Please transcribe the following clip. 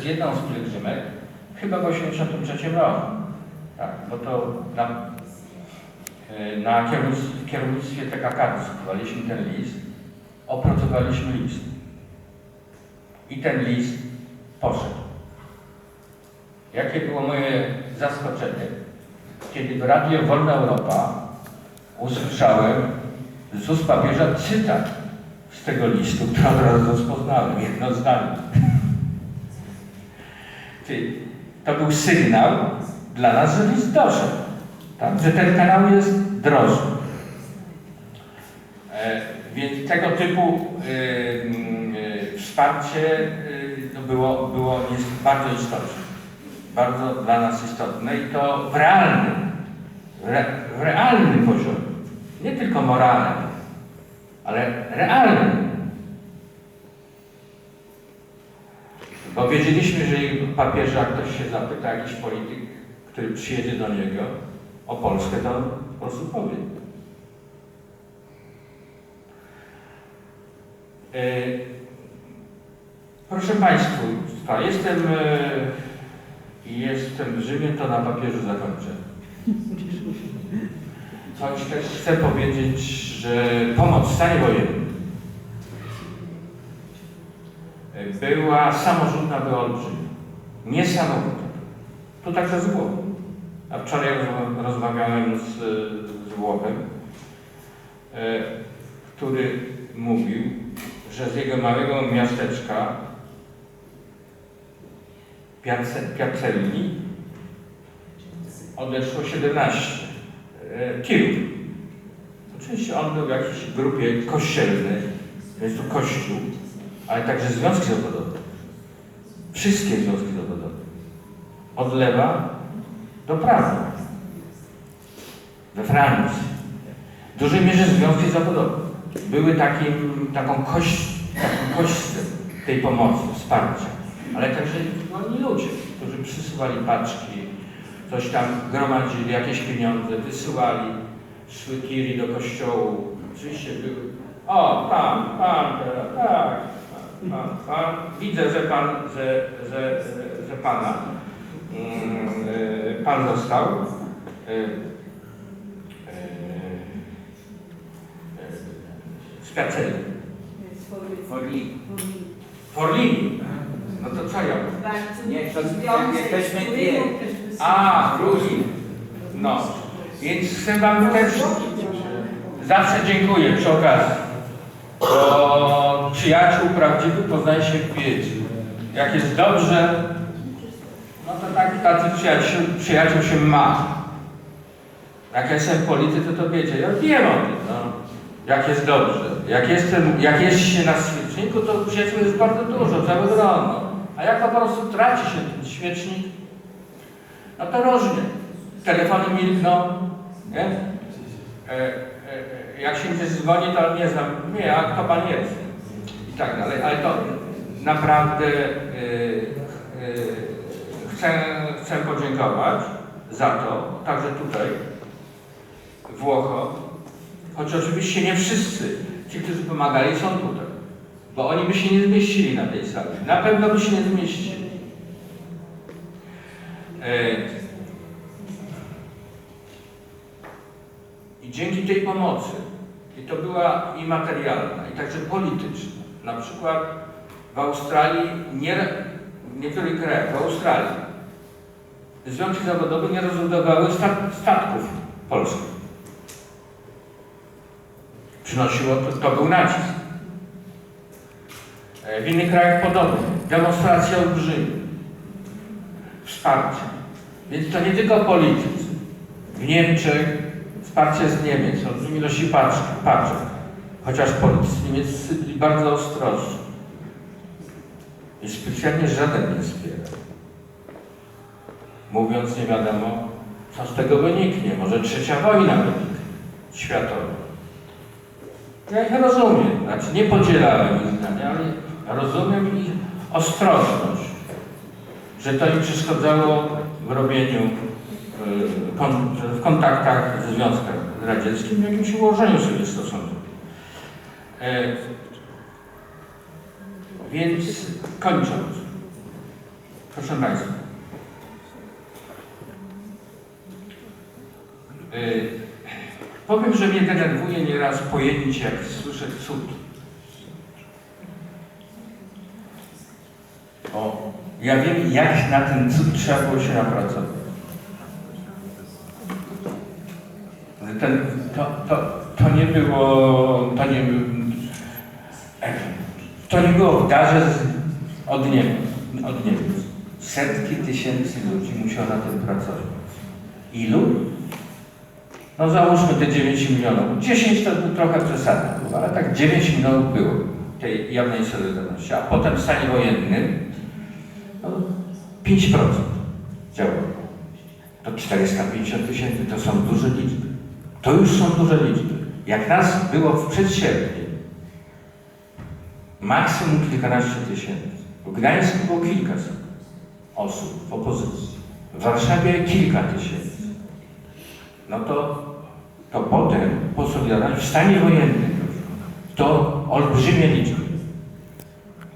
przez jedną z pielgrzymek, chyba w 83 roku. Tak, bo to na, e, na kierownictwie, w kierownictwie TKK dyskutowaliśmy ten list, opracowaliśmy list. I ten list poszedł. Jakie było moje zaskoczenie, kiedy w Radio Wolna Europa usłyszałem z ust papieża cytat z tego listu, który od razu rozpoznałem, jedno to był sygnał dla nas, że list doszedł, tak? że ten kanał jest drożny. E, więc tego typu y, y, wsparcie y, było, było jest bardzo istotne. Bardzo dla nas istotne i to w realnym, re, w realnym poziomie. Nie tylko moralnym, ale realnym. Bo wiedzieliśmy, że papieża ktoś się zapyta, jakiś polityk, który przyjedzie do niego o Polskę, to po prostu powie. E, Proszę Państwa, jestem, e, jestem w Rzymie, to na papieżu zakończę. Choć też chcę powiedzieć, że pomoc w stanie wojennym była samorzutna, była olbrzymia. Niesamowita. To także z Włoch. A wczoraj rozma- rozmawiałem z, z Włochem, e, który mówił, że z jego małego miasteczka Piace- Piacelli odeszło 17 e. Oczywiście on był w jakiejś grupie kościelnej, jest to kościół, ale także związki zawodowe. Wszystkie związki zawodowe. Od lewa do prawa. We Francji. W dużej mierze związki zawodowe były takim, taką, kość, taką kośćcem tej pomocy, wsparcia. Ale także wolni ludzie, którzy przysyłali paczki, coś tam gromadzili, jakieś pieniądze, wysyłali, szły tiri do kościołu. Oczywiście były, o, pan, pan, teraz, tak, pan, pan, pan. Widzę, że pan, że, że, że, pana, mm, e, pan został. e, e, e, Z Piacelli. Forli. Forlini. No to co ja? Nie, to jesteśmy nie. A, Rusin. No. Więc chcę Wam też zawsze dziękuję przy okazji. Bo przyjaciół prawdziwych poznaje się w kwiecie. Jak jest dobrze, no to tak tacy przyjaciół, przyjaciół się ma. Jak ja jestem w polityce, to wiecie, ja wiem o tym, no. Jak jest dobrze. Jak, jestem, jak jest się na świeczniku, to przyjaciół jest bardzo dużo, całe grono. A jak po prostu traci się ten świecznik, no to różnie. Telefony milkną, nie? E, jak się gdzieś dzwoni, to nie znam, nie, a kto pan jest? I tak dalej. Ale to naprawdę e, e, chcę, chcę podziękować za to, także tutaj, Włocho, choć oczywiście nie wszyscy ci, którzy pomagali, są tutaj, bo oni by się nie zmieścili na tej sali. Na pewno by się nie zmieścili. I dzięki tej pomocy, i to była i materialna, i także polityczna, na przykład w Australii, nie, w niektórych krajach, w Australii, związki zawodowe nie rozbudowały stat, statków polskich. Przynosiło, to, to był nacisk. E, W innych krajach podobnie. Demonstracje olbrzymie. Wsparcie. Więc to nie tylko politycy. W Niemczech wsparcie z Niemiec, olbrzymie ilości paczek, paczek. Chociaż politycy niemieccy byli bardzo ostrożni. I specjalnie żaden nie wspierał. Mówiąc nie wiadomo, co z tego wyniknie. Może trzecia wojna wyniknie. Światowa. Ja ich rozumiem. Znaczy nie podzielałem ich zdania, ale rozumiem ich ostrożność. Że to im przeszkadzało w robieniu, w kontaktach ze Związkiem Radzieckim, w jakimś ułożeniu sobie stosunków. E, więc kończąc, Proszę Państwa. Yy, powiem, że mnie denerwuje nieraz pojęcie, jak słyszę cud. O, ja wiem, jak na ten cud trzeba było się napracować. Ten, to, to, to nie było, to nie, to nie było w darze od nieba, od nieba. Setki tysięcy ludzi musiało na tym pracować. Ilu? No załóżmy te 9 milionów. 10 to trochę przesada, ale tak 9 milionów było tej jawnej solidarności. A potem w stanie wojennym no, 5% działało. To 450 tysięcy to są duże liczby. To już są duże liczby. Jak nas było w przedsierpniu, maksimum kilkanaście tysięcy. W Gdańsku było kilkaset osób w opozycji. W Warszawie kilka tysięcy. No to, to potem po w stanie wojennym to olbrzymie liczby.